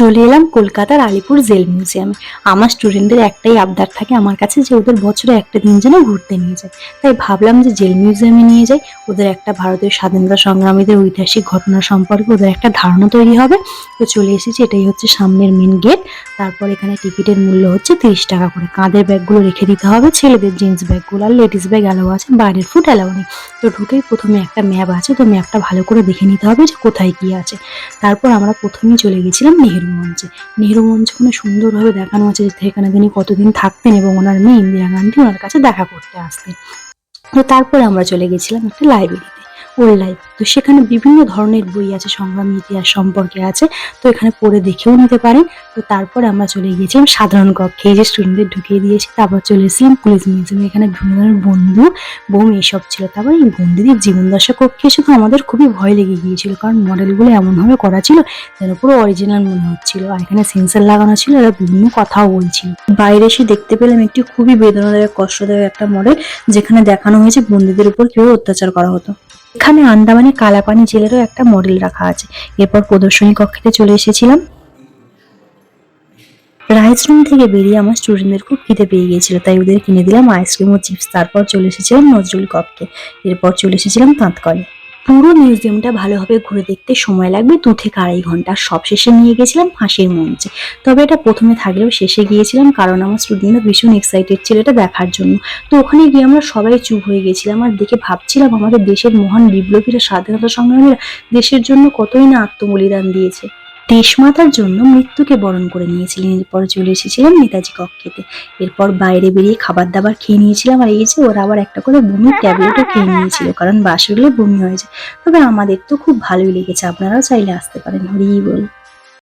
চলে এলাম কলকাতার আলিপুর জেল মিউজিয়ামে আমার স্টুডেন্টদের একটাই আবদার থাকে আমার কাছে যে ওদের বছরে একটা দিন যেন ঘুরতে নিয়ে যায়। তাই ভাবলাম যে জেল মিউজিয়ামে নিয়ে যাই। ওদের একটা ভারতীয় স্বাধীনতা সংগ্রামীদের ঐতিহাসিক ঘটনা সম্পর্কে ওদের একটা ধারণা তৈরি হবে। তো চলে এসেছি, এটাই হচ্ছে সামনের মেন গেট তারপর এখানে টিকিটের মূল্য হচ্ছে তিরিশ টাকা করে। কাঁধের ব্যাগগুলো রেখে দিতে হবে। ছেলেদের জিন্স ব্যাগগুলো আর লেডিস ব্যাগ অ্যালাউ আছে। বাইরের ফুট অ্যালাও নেই। তো ঢুকেই প্রথমে একটা ম্যাপ আছে। তো ম্যাপটা ভালো করে দেখে নিতে হবে যে কোথায় কি আছে। তারপর আমরা প্রথমেই চলে গেছিলাম নেহেরু মঞ্চে নেহরু মঞ্চ ওখানে সুন্দরভাবে দেখানো আছে যে সেখানে তিনি কতদিন থাকতেন এবং ওনার মেয়ে ইন্দিরা গান্ধী ওনার কাছে দেখা করতে আসতেন তো তারপরে আমরা চলে গেছিলাম একটা লাইব্রেরিতে ওল্ড লাইব্রেরি তো সেখানে বিভিন্ন ধরনের বই আছে, সংগ্রামী ইতিহাস সম্পর্কে আছে, তো এখানে পড়ে দেখেও নিতে পারেন তো তারপরে আমরা চলে গিয়েছিলাম সাধারণ কক্ষে যে স্টুডেন্টদের ঢুকিয়ে দিয়েছি, তারপর চলে এসেছিলাম পুলিশ মিউজিয়ামে এখানে বিভিন্ন ধরনের বন্ধু, বোম এইসব ছিল। তারপরে এই বন্দিদের জীবনদশা কক্ষে তো আমাদের খুবই ভয় লেগে গিয়েছিল, কারণ মডেলগুলো এমনভাবে করা ছিল যেন পুরো অরিজিনাল মনে হচ্ছিল। আর এখানে সেন্সার লাগানো ছিল, এরা বিভিন্ন কথাও বলছিল। বাইরে এসে দেখতে পেলাম একটি খুবই বেদনাদায়ক, কষ্টদায়ক একটা মডেল যেখানে দেখানো হয়েছে বন্দীদের উপর কীভাবে অত্যাচার করা হতো। এখানে আন্দামানে কালাপানি জেলেরও একটা মডেল রাখা আছে। এরপর প্রদর্শনী কক্ষেতে চলে এসেছিলাম। রাইস রুম থেকে বেরিয়ে আমার স্টুডেন্টদের খুব খিদে পেয়ে গিয়েছিল, তাই ওদের কিনে দিলাম আইসক্রিম ও চিপস। তারপর চলে এসেছিলাম নজরুল কক্ষে। এরপর চলে এসেছিলাম তাঁতকলে। পুরো মিউজিয়ামটা ভালোভাবে ঘুরে দেখতে সময় লাগবে দু থেকে আড়াই ঘণ্টা। সব শেষে নিয়ে গেছিলাম ফাঁসির মঞ্চে। তবে এটা প্রথমে থাকলেও শেষে গিয়েছিলাম কারণ আমার স্টুডেন্টরা ভীষণ এক্সাইটেড ছিল এটা দেখার জন্য। তো ওখানে গিয়ে আমরা সবাই চুপ হয়ে গেছিলাম আর দেখে ভাবছিলাম আমাদের দেশের মহান বিপ্লবীরা, স্বাধীনতা সংগ্রামীরা দেশের জন্য কতই না আত্মবলিদান দিয়েছে। দেশমাতার জন্য মৃত্যুকে বরণ করে নিয়েছিলেন। এরপর চলে এসেছিলেন নেতাজি কক্ষেতে। এরপর বাইরে বেরিয়ে খাবার দাবার খেয়ে নিয়েছিলাম আর এই যে ওরা আবার একটা করে বমির ট্যাবলেটও খেয়ে নিয়েছিল, কারণ বাসরলে বমি হয়ে যায় তবে আমাদের তো খুব ভালোই লেগেছে, আপনারাও চাইলে আসতে পারেন হরি বল।